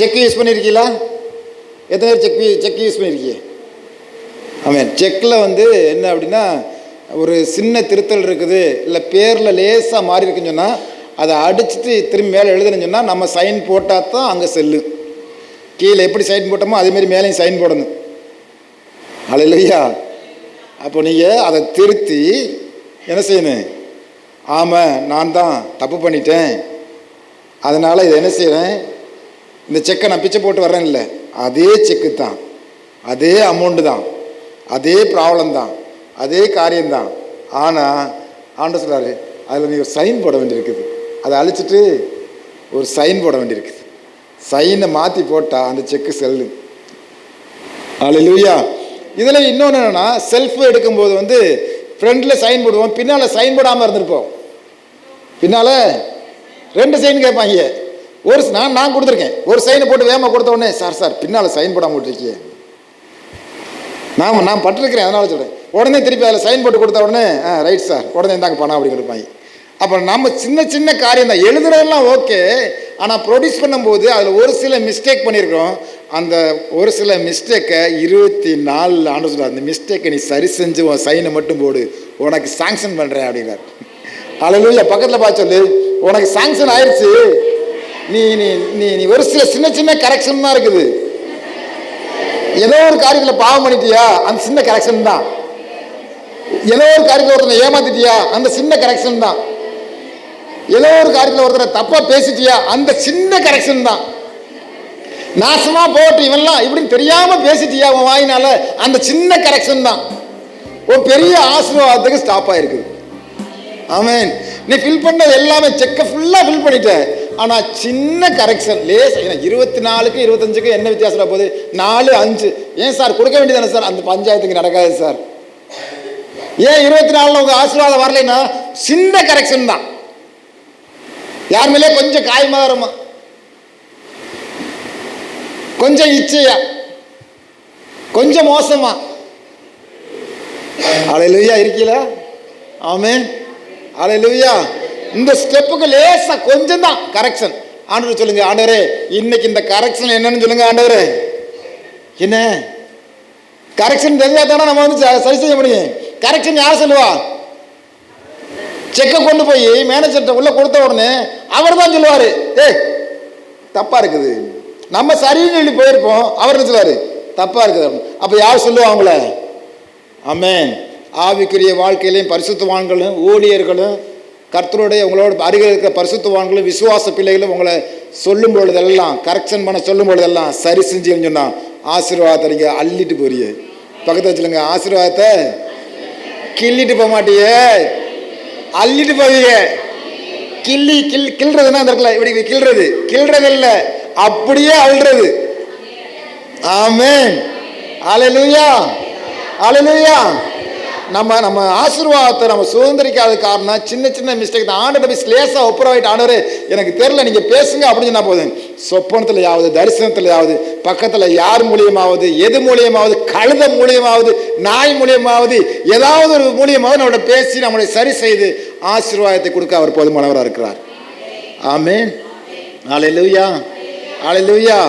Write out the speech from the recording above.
Check use பண்ணியிருக்கீங்களா எத்தனை பேர் செக் செக் யூஸ் பண்ணியிருக்கீங்க ஆமாம் செக்கில் வந்து என்ன அப்படின்னா ஒரு சின்ன திருத்தல் இருக்குது. இல்லை பேரில் லேசாக மாறி இருக்குன்னு சொன்னால் அதை அடிச்சுட்டு திரும்பி மேலே எழுதுன்னு சொன்னால் நம்ம சைன் போட்டால் தான் அங்கே செல்லு. கீழே எப்படி சைன் போட்டோமோ அதேமாரி மேலேயும் சைன் போடணும். அலையிலையா அப்போ நீங்கள் அதை திருத்தி என்ன செய்யணும்? ஆமாம் நான் தான் தப்பு பண்ணிட்டேன். அதனால் இதை என்ன செய்கிறேன் இந்த செக்கை நான் பிச்சை போட்டு வர்றேன் இல்லை அதே செக்கு தான். அதே அமௌண்ட்டு தான். அதே ப்ராப்ளம் தான். அதே காரியம்தான் ஆனால் ஆண்ட சொல்கிறாரு அதில் நீ ஒரு சைன் போட வேண்டியிருக்குது. அதை அழிச்சிட்டு ஒரு சைன் போட வேண்டியிருக்குது. சைனை மாற்றி போட்டால் அந்த செக்கு செல்லு அலையிலுயா இதில் இன்னொன்று என்னென்னா செல்ஃப் எடுக்கும்போது வந்து ஃப்ரண்டில் சைன் போடுவோம் பின்னால் சைன் போடாமல் இருந்திருப்போம். பின்னால் ரெண்டு சைன் கேட்பாங்க. ஒரு நான் நான் கொடுத்துருக்கேன். ஒரு சைனை போட்டு வேகமாக கொடுத்த உடனே சார் சார் பின்னால் சைன் போடாமல் விட்டுருக்கியே. நான் நான் பட்டிருக்கிறேன் அதனால் சொல்கிறேன் உடனே திருப்பி அதில் சைன் போட்டு கொடுத்த உடனே ஆ ரைட் சார் உடனே இருந்தாங்க பணம் அப்படின்னு கொடுப்பாங்க. அப்போ நம்ம சின்ன சின்ன காரியம் தான். எழுதுறதெல்லாம் ஓகே ஆனால் ப்ரொடியூஸ் பண்ணும்போது அதில் ஒரு சில மிஸ்டேக் பண்ணியிருக்கிறோம் அந்த ஒரு சில மிஸ்டேக்கை இருபத்தி நாலில் ஆண்டு சொல்கிறார் அந்த மிஸ்டேக்கை நீ சரி செஞ்சு உன் சைனை மட்டும் போடு. உனக்கு சாங்ஷன் பண்ணுறேன் அப்படிங்கிறார் அழகு பக்கத்தில் பார்த்து சொல்லு. உனக்கு சாங்ஷன் ஆயிடுச்சு நீ நீ நீ நீ ஒரு சில சின்ன சின்ன கரெக்ஷன் தான் இருக்குது. ஏதோ ஒரு காரியத்தில் பாவம் பண்ணிட்டியா? அந்த சின்ன கரெக்ஷன் தான். ஏதோ ஒரு காரியத்தில் ஒருத்தனை ஏமாத்திட்டியா? அந்த சின்ன கரெக்ஷன் தான். ஏதோ ஒரு காரியத்தில் ஒருத்தரை தப்பாக பேசிட்டியா? அந்த சின்ன கரெக்ஷன் தான். நாசமாக போட்டு இவன்லாம் இப்படின்னு தெரியாமல் பேசிட்டியா உன் வாயினால? அந்த சின்ன கரெக்ஷன் தான். ஒரு பெரிய ஆசீர்வாதத்துக்கு ஸ்டாப் ஆயிருக்குது ஆமேன் நீ ஃபில் பண்ணது எல்லாமே செக்கை ஃபுல்லாக ஃபில் பண்ணிட்டேன் ஆனால் சின்ன கரெக்ஷன் லேஸ் ஏன்னா இருபத்தி நாலுக்கு இருபத்தஞ்சுக்கு என்ன வித்தியாசம் போகுது நாலு அஞ்சு. ஏன் சார்? கொடுக்க வேண்டியதானே சார்? அந்த பஞ்சாயத்துக்கு நடக்காது சார். ஏன் இருபத்தி நாலில் உங்கள் ஆசீர்வாதம் வரலைன்னா சின்ன கரெக்ஷன் தான். யார் மேலே கொஞ்சம் காயமாகறமா கொஞ்சம் இச்சையா? கொஞ்சம் மோசமா? அலையிலுயா இருக்கீங்களா? ஆமே அலையிலுயா. இந்த ஸ்டெப்புக்கு லேசா கொஞ்சம் தான் கரெக்ஷன் ஆண்டவர் சொல்லுங்க ஆண்டவரே இன்னைக்கு இந்த கரெக்ஷன் என்னன்னு சொல்லுங்க ஆண்டவரே. என்ன? கரெக்ஷன் தெரிஞ்சா தானே நம்ம வந்து ச- சரி செய்ய முடியும்? கரெக்ஷன் யார் சொல்லுவா? செக்கை கொண்டு போய் மேனேஜர்கிட்ட உள்ள கொடுத்த உடனே அவர் தான் சொல்லுவார். ஏய் தப்பா இருக்குது. நம்ம சரின்னு சொல்லி போயிருப்போம் அவர் என்ன சொல்லுவார்? தப்பா இருக்குது. அப்போ யார் சொல்லுவா அவங்கள? ஆவிக்குரிய வாழ்க்கையிலையும் பரிசுத்தவான்களும் ஊழியர்களும் கர்த்தருடைய உங்களோட அருகில் இருக்கிற பரிசுத்தவான்களும் விசுவாச பிள்ளைகளும் உங்களை சொல்லும் பொழுதெல்லாம் கரெக்ஷன் பண்ண சொல்லும் பொழுதெல்லாம் சரி செஞ்சீங்கன்னு சொன்னால் ஆசீர்வாதத்தை நீங்கள் அள்ளிட்டு போறியே. பக்கத்து வச்சுலங்க ஆசீர்வாதத்தை கிள்ளிட்டு போக மாட்டியே. அள்ளிட்டு போவீங்க. கிள்ளி கில் கிள்றதுன்னா அந்த இடத்துல இப்படி கிள்றது. கிள்றது இல்லை அப்படியே அள்ளுறது ஆமே அலையலுயா அலையலுயா நம்ம நம்ம ஆசீர்வாதத்தை நம்ம சுதந்திரிக்காத காரணம் சின்ன சின்ன மிஸ்டேக் தான். ஆண்டு போய் லேசாக ஒப்புரவாயிட்டு ஆண்டவர் எனக்கு தெரில நீங்கள் பேசுங்க அப்படின்னு சொன்னால் போதும். தரிசனத்தில் யாவது பக்கத்தில் யார் மூலியமாவது எது மூலியமாவது கழுத மூலியமாவது நாய் மூலியமாவது ஏதாவது ஒரு மூலியமாவது நம்மளோட பேசி நம்மளை சரி செய்து ஆசீர்வாதத்தை கொடுக்க அவர் போதுமானவராக இருக்கிறார். ஆமென். அலையலுயா லூயா